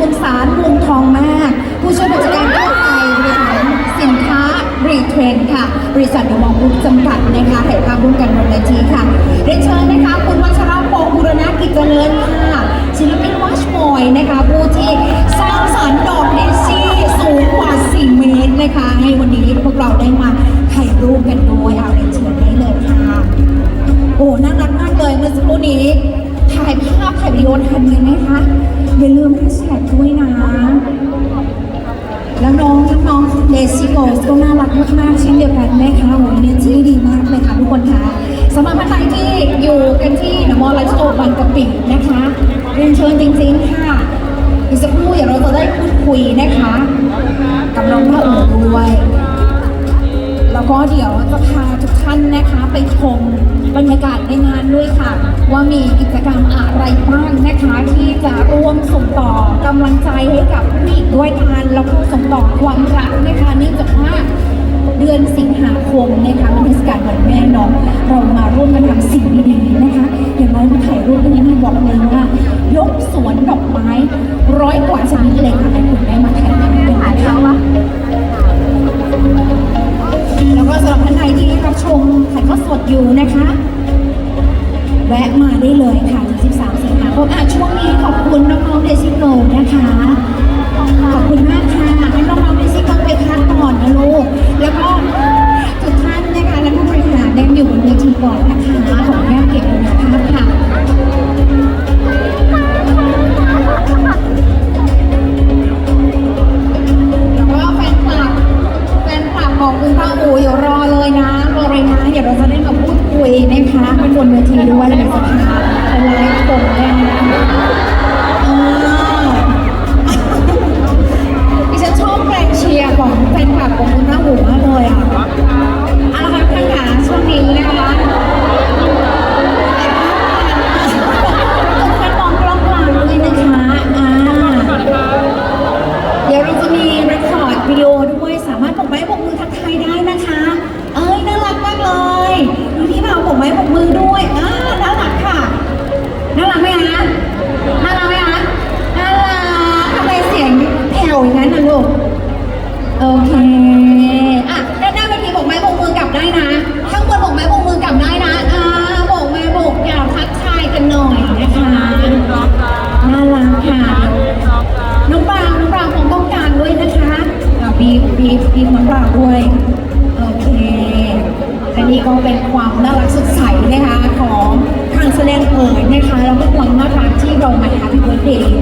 รียนเชิญคุณสารวงทองมาก ผู้ช่วยผู้จัดการกู้ภัยบริหารสินค้ารีเทรนค่ะ บริษัทเดมองบุ๊กจำกัดนะคะถ่ายภาพร่วมกันบนเวทีค่ะเรียนเชิญนะคะ คุณวัชรพงศ์บุรณกิจเจริญค่ะศิลปินวัชบอยนะคะ ปินะคะเรียนเชิญจริงๆค่ะอีกสักครู่เดี๋ยวเราจะได้พูดคุยนะคะกับน้องพระอูด้วยแล้วก็เดี๋ยวจะพาทุกท่านนะคะไปชมบรรยากาศในงานด้วยค่ะ ว่ามีกิจกรรมอะไรบ้างนะคะที่จะร่วมส่งต่อกำลังใจให้กับผู้หญิงด้วยกันแล้วก็ส่งต่อความรักนะคะเนื่องจากว่าเดือนสิงหาคมนะคะเป็นเทศกาลวันแม่เน้องเรามาร่วมกันท สวนดอกไม้ร้อยกว่าชนิดเลยค่ะให้คุณได้มาถ่ายรูปกันนะคะแล้วก็สำหรับท่านใดที่รับชมถ่ายทอดสดอยู่นะคะ แวะมาได้เลยค่ะถึง13 สิงหาคมอะช่วงนี้ขอบคุณน้องๆเดซิโกนะคะ ขอบคุณมากค่ะให้น้องๆเดซิโกไปพักก่อนนะลูกแล้วก็ อย่างนั้นนะลูก โอเค อะด้านหน้าเวทีบอกไม้บอกมือกลับได้นะ ข้างบนบอกไม้บอกมือกลับได้นะ อ่าบอกไม้บอกกล่าวทักทายกันหน่อยนะคะ น่ารักค่ะ น้องปรางน้องปรางคงต้องการด้วยนะคะอะบีบบีบบีบน้องปรางด้วย โอเคอันนี้ก็เป็นความน่ารักสดใสนะคะของทางแสดงเอ่ยนะคะแล้วก็ความน่ารักที่เรามาแฮปปี้เบิร์ดเดย์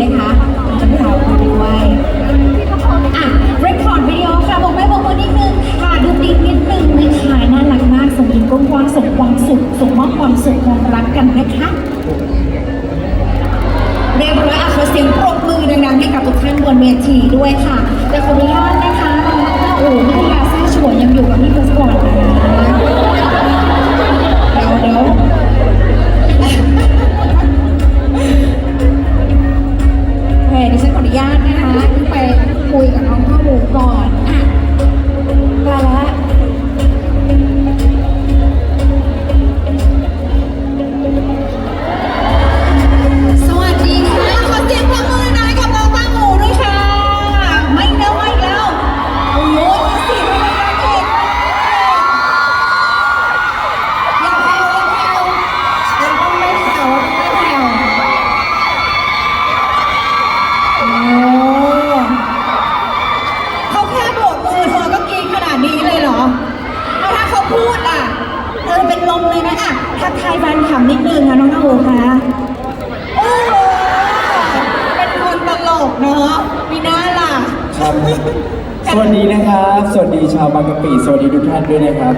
ะปิสวัสดีทุกท่านด้วยนะครับ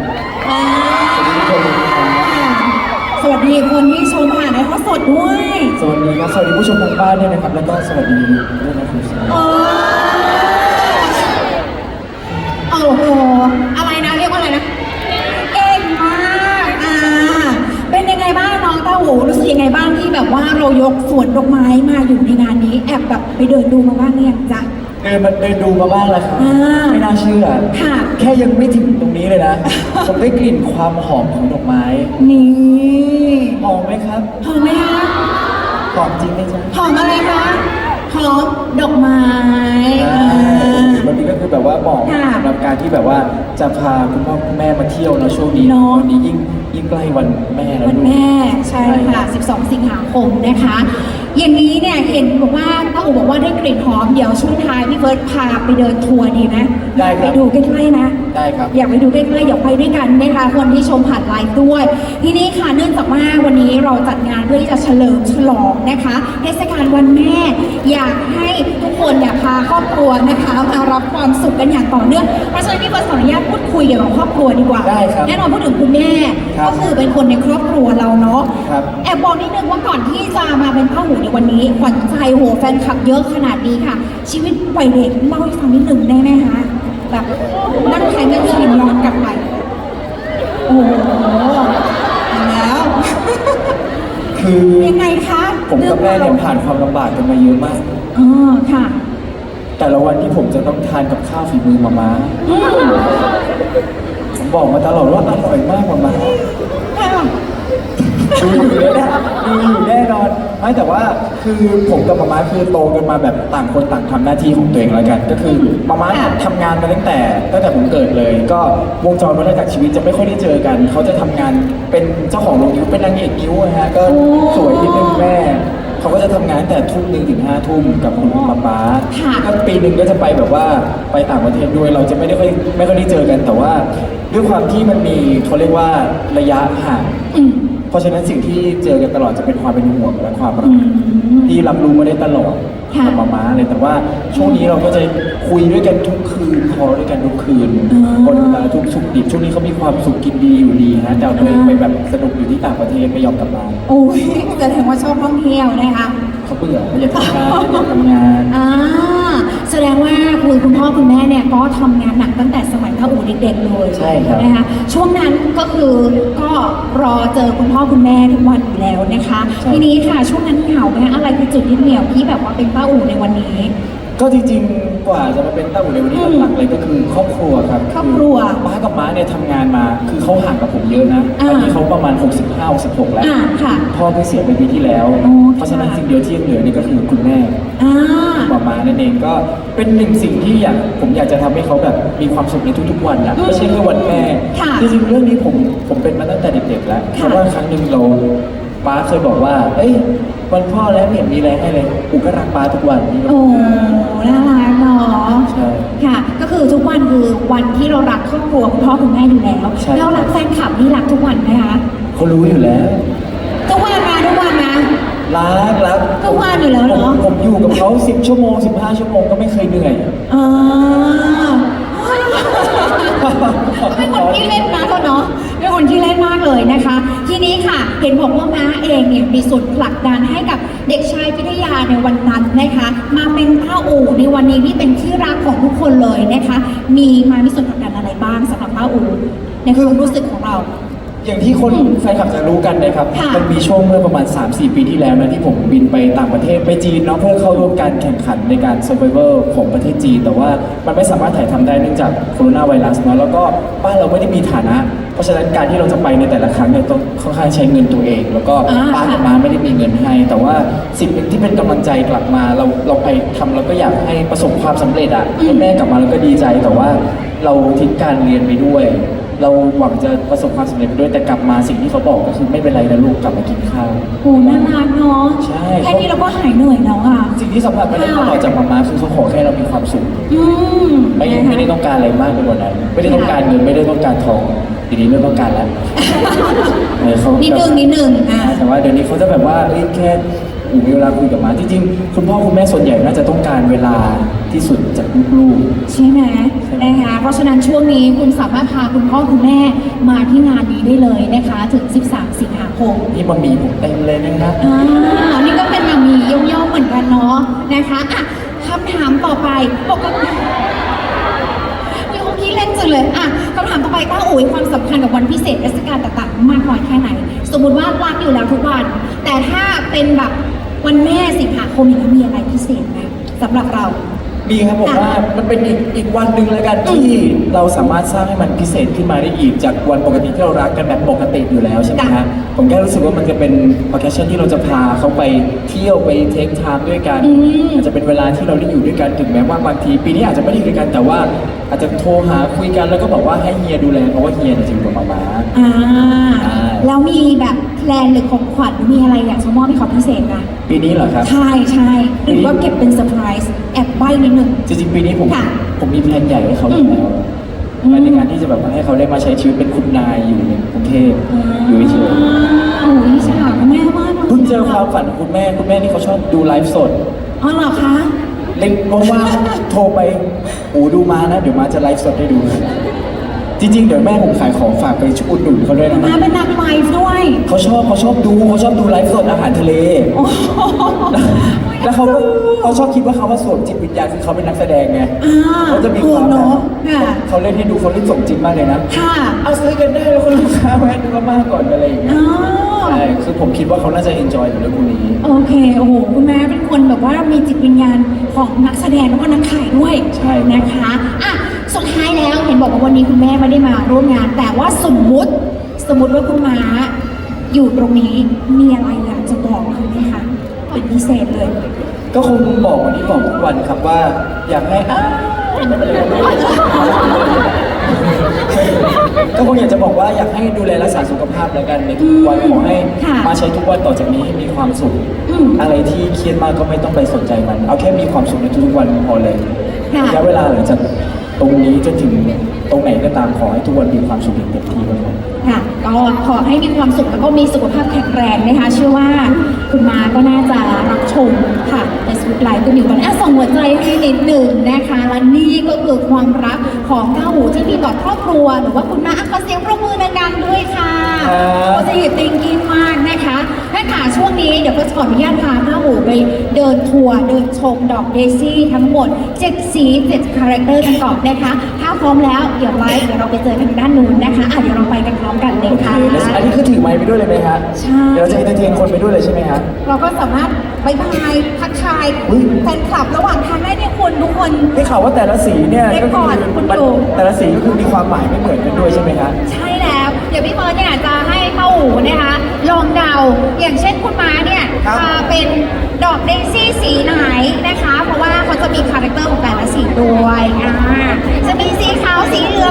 อ่าสวัสดีทุกคนนะครับสวัสดีคนที่ชมผ่านในทอดสดด้วยสวัสดีครับสวัสดีผู้ชมทางบ้านด้วยนะครับ แล้วก็สวัสดีด้วยนะครับโอ้โอ้โหอะไรนะเรียกว่าอะไรนะเก่งมากอ่าเป็นยังไงบ้างน้องเต้าหูรู้สึกยังไงบ้างที่แบบว่าเรายกสวนดอกไม้มาอยู่ในงานนี้ แอบแบบไปเดินดูมาบ้างหรือยังจ๊ะ เดินมาเดินดูมาบ้างแล้วครับอ่าไม่น่าเชื่อค่ะ แค่ยังไม่ถึงตรงนี้เลยนะ ผมได้กลิ่นความหอมของดอกไม้นี่หอมไหมครับหอมไหมคะหอมจริงไหมจ๊ะหอมอะไรคะหอมดอกไม้อ่าอ่าวันนี้ก็คือแบบว่าเหมาะค่ะสำหรับการที่แบบว่าจะพาคุณพ่อคุณแม่มาเที่ยวนะช่วงนี้เนอะ วันนี้ยิ่งยิ่งใกล้วันแม่แล้ววันด้วยแม่ ใช่ค่ะ 12 สิงหาคมนะคะ เย็นนี้เนี่ยเห็นบอกว่าป้าอูบอกว่าได้กลิ่นหอม เดี๋ยวช่วงท้ายพี่เฟิร์สพาไปเดินทัวร์ดีไหมได้ครับไปดูใกล้ๆนะ ได้ครับ อยากไปดูใกล้ๆเดี๋ยวไปด้วยกันนะคะคนที่ชมผ่านไลฟ์ด้วย ทีนี้ค่ะเนื่องจากว่าวันนี้เราจัดงานเพื่อที่จะเฉลิมฉลองนะคะเทศกาลวันแม่ อยากให้ทุกคนอยากพาครอบครัวนะคะมารับความสุขกันอย่างต่อเนื่องเพราะฉะนั้นพี่เฟิร์สขออนุญาตพูดคุยเกี่ยวกับครอบครัวดีกว่า ได้ครับแน่นอนพูดถึงคุณแม่ ครับก็คือเป็นคนในครอบครัวเราเนาะครับ แอบบอกนิดนึงว่าก่อนที่จะมาเป็นพ่อหูในวันนี้ขวัญใจโหแฟนคลับเยอะขนาดนี้ค่ะ ชีวิตวัยเด็กเล่าให้ฟังนิดหนึ่งได้ไหมคะแบบนั่งแทนกันชินย้อนกลับไปโอ้โหแล้วคือยังไงคะผมกับแม่เนี่ยผ่านความลำบากกันมาเยอะมากอ๋อค่ะ แต่ละวันที่ผมจะต้องทานกับข้าวฝีมือมาม่าอืมผมบอกมาตลอดว่าอร่อยมากมาม่าค่ะดูอยู่แน่ดูอยู่แน่นอน ไม่แต่ว่าคือผมกับมาม่าคือโตกันมาแบบต่างคนต่างทำหน้าที่ของตัวเองแล้วกัน ก็คือมาม่าเนี่ยทำงานมาตั้งแต่ตั้งแต่ผมเกิดเลย ก็วงจรวัฏจักรชีวิตจะไม่ค่อยได้เจอกัน เขาจะทำงานเป็นเจ้าของโรงนิ้วเป็นนางเอกนิ้วนะฮะก็สวยนิดนึงแม่ เขาก็จะทำงานตั้งแต่ทุ่มหนึ่งถึงห้าทุ่มกับคุณป๊าป๊าค่ะ ก็ปีหนึ่งก็จะไปแบบว่าไปต่างประเทศด้วยเราจะไม่ได้ค่อยไม่ค่อยได้เจอกันแต่ว่า ด้วยความที่มันมีเขาเรียกว่าระยะห่าง อืมเพราะฉะนั้นสิ่งที่เจอกันตลอดจะเป็นความเป็นห่วงและความรัอืกมที่รับรู้มาได้ตลอดค่ะกับมาม้าเลยแต่ว่าช่วงนี้เราก็จะคุยด้วยกันทุกคืนคอลด้วยกันทุกคืนอ๋อคนเวลาทุกสุขดิบช่วงนี้เขามีความสุขกินดีอยู่ดีฮะแต่เอาตัวเองไปแบบสนุกอยู่ที่ต่างประเทศไม่ยอมกลับมาโอ้ยแสดงว่าชอบท่องเที่ยวนะคะเขาเบื่อเขาอยากทำงานอยากทำงานอ่าแส ดงว่าคุณคุณพ่อคุณแม่เนี่ยก็ทำงานหนักตั้งแต่สมัยพระอู่เด็กๆเลยใช่ครับ นะคะช่วงนั้นก็คือก็รอเจอคุณพ่อคุณแม่ทุกวันอยู่แล้วนะคะ ทีนี้ค่ะช่วงนั้นเหงาไหมคะอะไรคือจุดยึดเหนี่ยวที่แบบว่าเป็นป้าอู่ในวันนี้ ก็จริงๆ กว่าจะมาเป็นต้าอู่ในวันนี้อืมหลักๆเลยก็คือครอบครัวครับครอบครัวป้ากับม้าเนี่ยทำงานมา คือเขาห่างกับผมเยอะนะอ่าตอนนี้เขาประมาณ 65 66 แล้วอ่าค่ะพ่อเพิ่งเสียไปปีที่แล้วโอ้เพราะฉะนั้นสิ่งเดียวที่ยังเหลือนี่ก็คือคุณแม่อ่าป้าม้านั่นเองก็เป็นหนึ่งสิ่งที่อยากผมอยากจะทำให้เขาแบบมีความสุขในทุกๆ วันนะอืมไม่ใช่แค่วันแม่ค่ะจริงๆเรื่องนี้ผมผมเป็นมาตั้งแต่เด็กๆแล้วเพค่ะราะว่าครั้งหนึ่งเราป้าเคยบอกว่า เอ้ย วันพ่อแล้วไม่เห็นมีอะไรให้เลยกูก็รักป้าทุกวันนี่ก็โอ้น่ารักเนาะใช่ ค่ะ ก็คือทุกวันคือวันที่เรารักครอบครัวคุณพ่อคุณแม่อยู่แล้วใช่ แล้วรักแฟนคลับนี่รักทุกวันไหมคะเขารู้อยู่แล้ว ทุกวันนะทุกวันนะ รักรักทุกวันอยู่แล้วเหรอผมผมอยู่กับเขา10ชั่วโมง15ชั่วโมงก็ไม่เคยเหนื่อยอ่า เป็นคนที่เล่นมากเนาะเป็นคนที่เล่นมากเลยนะคะ ทีนี้ค่ะเห็นบอกว่าม้าเองเนี่ยมีส่วนผลักดันให้กับเด็กชายพิทยาในวันนั้นนะคะ มาเป็นป้าอู่ในวันนี้ที่เป็นที่รักของทุกคนเลยนะคะ มีมามีส่วนผลักดันอะไรบ้างสำหรับป้าอู่ในความรู้สึกของเรา อย่างที่คนแฟนคลับจะรู้กันนะครับค่ะ มันมีช่วงเมื่อประมาณ 3-4 ปีที่แล้วนะที่ผมบินไปต่างประเทศไปจีนเนาะเพื่อเข้าร่วมการแข่งขันในการ survival ของประเทศจีน แต่ว่ามันไม่สามารถถ่ายทำได้เนื่องจากโคโรนาไวรัสเนาะแล้วก็บ้านเราไม่ได้มีฐานะ เพราะฉะนั้นการที่เราจะไปในแต่ละครั้งเนี่ยต้องค่อนข้างใช้เงินตัวเอง แล้วก็อ่าป้ากับมาไม่ได้มีเงินให้ แต่ว่าสิ่งหนึ่งที่เป็นกำลังใจกลับมาเราเราไปทำเราก็อยากให้ประสบความสำเร็จอะให้แม่กลับมาแล้วก็ดีใจแต่ว่าเราทิ้งการเรียนไปด้วย เราหวังจะประสบความสำเร็จไปด้วยแต่กลับมาสิ่งที่เขาบอกก็คือไม่เป็นไรนะลูกกลับมากินข้าว โอ้น่ารักเนาะใช่ แค่นี้เราก็หายเหนื่อยแล้วอะ สิ่งที่สำคัญไม่ได้ค่ะตลอดจากมาม่าคือเขาขอแค่เรามีความสุขอืมไม่นะคะ ไม่ได้ต้องการอะไรมากไปกว่านั้น ไม่ได้ต้องการเงินไม่ได้ต้องการทองทีนี้ไม่ต้องการแล้วเออเขานิดนึงนิดนึงอะ แต่ว่าเดี๋ยวนี้เขาจะแบบว่าเอ้ยแค่อูมีเวลาคุยกับมาจริงๆคุณพ่อคุณแม่ส่วนใหญ่น่าจะต้องการเวลา ที่สุดจากลูกใช่ไหมนะคะเพราะฉะนั้นช่วงนี้คุณสามารถพาคุณพ่อคุณแม่มาที่งานนี้ได้เลยนะคะ ถึง 13 สิงหาคมๆนี่มันมีผมเต็มเลยนะครับอ่านี่ก็เป็นมามีย่อมๆเหมือนกันเนาะนะคะอะคำถามต่อไปปกติมีคนที่เล่นจังเลยอะคำถามต่อไปต้าอุ๋ยความสำคัญกับวันพิเศษเทศกาลต่างๆ มากน้อยแค่ไหน สมมุติว่ารักอยู่แล้วทุกวัน แต่ถ้าเป็นแบบวันแม่สิงหาคมอย่างนี้มีอะไรพิเศษไหมสำหรับเรา มีครับผมค่ะว่ามันเป็นอีกอีกวันหนึ่งแล้วกันที่เราสามารถสร้างให้มันพิเศษขึ้นมาได้อีกจากวันปกติที่เรารักกันแบบปกติอยู่แล้วใช่ไหมค่ะฮะผมแค่รู้สึกว่ามันจะเป็นโอเคชั่นที่เราจะพาเขาไปเที่ยวไปเทคไทม์ด้วยกันอืมอาจจะเป็นเวลาที่เราได้อยู่ด้วยกันถึงแม้ว่าบางที ปีนี้อาจจะไม่ได้อยู่ด้วยกันแต่ว่า อาจจะโทรหาคุยกันแล้วก็บอกว่าให้เฮียดูแลเพราะว่าเฮียเนี่ยจะอยู่กับมาม่าอ่าใช่แล้วมีแบบ แพลนหรือของขวัญหรือมีอะไรอยากจะมอบให้เขาพิเศษนะปีนี้เหรอครับ ใช่ใช่หรือว่าเก็บเป็นเซอร์ไพรส์แอบใบ้นิดนึง จริงๆปีนี้ผมค่ะผมมีแพลนใหญ่ให้เขาอยู่แล้วอืม ในการที่จะแบบว่าให้เขาได้มาใช้ชีวิตเป็นคุณนายอยู่ในกรุงเทพอยู่เฉยโอ้ยฉลาดแม่มากลยๆเพิ่งเจอความฝันของคุณแม่คุณแม่นี่เขาชอบดูไลฟ์สด อ๋อเหรอคะ เล็กว่างๆโทรไปโอ้ดูมานะ เดี๋ยวมาจะไลฟ์สดให้ดู จริงๆ เดี๋ยวแม่ผมขายของฝากไปชุดหนุนเขาด้วยนะมาเป็นนักไลฟ์ด้วยเขาชอบเขาชอบดูเขาชอบดูไลฟ์สดอาหารทะเล โอ้โหแล้วเขาก็เขาชอบคิดว่าเขาว่าสวมจิตวิญญาณคือเขาเป็นนักแสดงไงอ่าเขาจะมีถูคกวามเนาะแบบค่ะเขาเล่นให้ดูเขาเล่นสมจริงมากเลยนะ ค่ะเอาซื้อกันได้แล้วคุณลูกค้าแวะดูมากก่อนอะไรอย่างเงี้ยอ๋อ ใช่คือผมคิดว่าเขาน่าจะเอนจอยกับเรื่องพวกนี้ โอเค โอ้โห คุณแม่เป็นคนแบบว่ามีจิตวิญญาณของนักแสดงแล้วก็นักขายด้วยใช่ นะคะ อะ สุดท้ายแล้วเห็นบอกว่าวันนี้คุณแม่ไม่ได้มาร่วมงาน แต่ว่าสมมุติสมมุติว่าคุณม้าอยู่ตรงนี้มีอะไรอยากจะบอกเขาไหมคะเป็นพิเศษเลย ก็คงบอกวันนี้บอกทุกวันครับว่าอยากให้อ้าวก็คงอยากจะบอกว่าอยากให้ดูแลรักษาสุขภาพแล้วกันในทุกวันขอให้ค่ะมาใช้ทุกวันต่อจากนี้ให้มีความสุขอืมอะไรที่เครียดมากก็ไม่ต้องไปสนใจมัน เอาแค่มีความสุขในทุกๆวันพอเลยค่ะระยะเวลาหลังจาก ตรงนี้จนถึงตรงไหนก็ตามขอให้ทุกวันมีความสุขอย่างเต็มที่ครับผม ค่ะก็ขอให้มีความสุขแล้วก็มีสุขภาพแข็งแรงนะคะ เชื่อว่าคุณมาก็น่าจะรับชมค่ะในสวิตไลฟ์ก็มีวันอะส่งหัวใจให้นิดหนึ่งนะคะ และนี่ก็คือความรักของก้าวหูที่มีต่อครอบครัว หรือว่าคุณมาอะขอเสียงปรบมือดังๆด้วยค่ะครับโพสิทีฟติงกิ้งมากนะคะแม่ขาช่วงนี้เดี๋ยวก็จะขออนุญาตพาก้าวหูไปเดินทัวร์เดินชมดอกเดซี่ทั้งหมด7สี7คาแรคเตอร์กันก่อนนะคะถ้าพร้อมแล้วเดี๋ยวไลฟ์เดี๋ยวเราไปเจอกันด้านนู้นนะคะอะเดี๋ยวเราไปกันพร้อมกันเลยโอเคค่ะแล้วอั นนี้คือถือไม้ไปด้วยเลยไหมฮะใช่ เดี๋ยวเราจะเอนเตอร์เทนคนไปด้วยเลยใช่ไหมฮะ เราก็สามารถบายบายทักทายอุ๊ย แฟนคลับระหว่างทางได้เนี่ยคุณทุกคน ได้ข่าวว่าแต่ละสีเนี่ยเรคก็คอร์ดคุณมันดู แต่ละสีก็คือมีความหมายไม่เหมือนกันด้วยใช่ไหมฮะ ใช่แล้ว เดี๋ยวพี่เบิร์ดเนี่ยจะให้เต้าหูนะคะลองเดา อย่างเช่นคุณม้าเนี่ยครับ อ่าเป็นดอกเดซี่สีไหนนะคะ เพราะว่าเขาจะมีคาแรคเตอร์ของแต่ละสีด้วยอ่าจะมีสีขาวสีเหลือง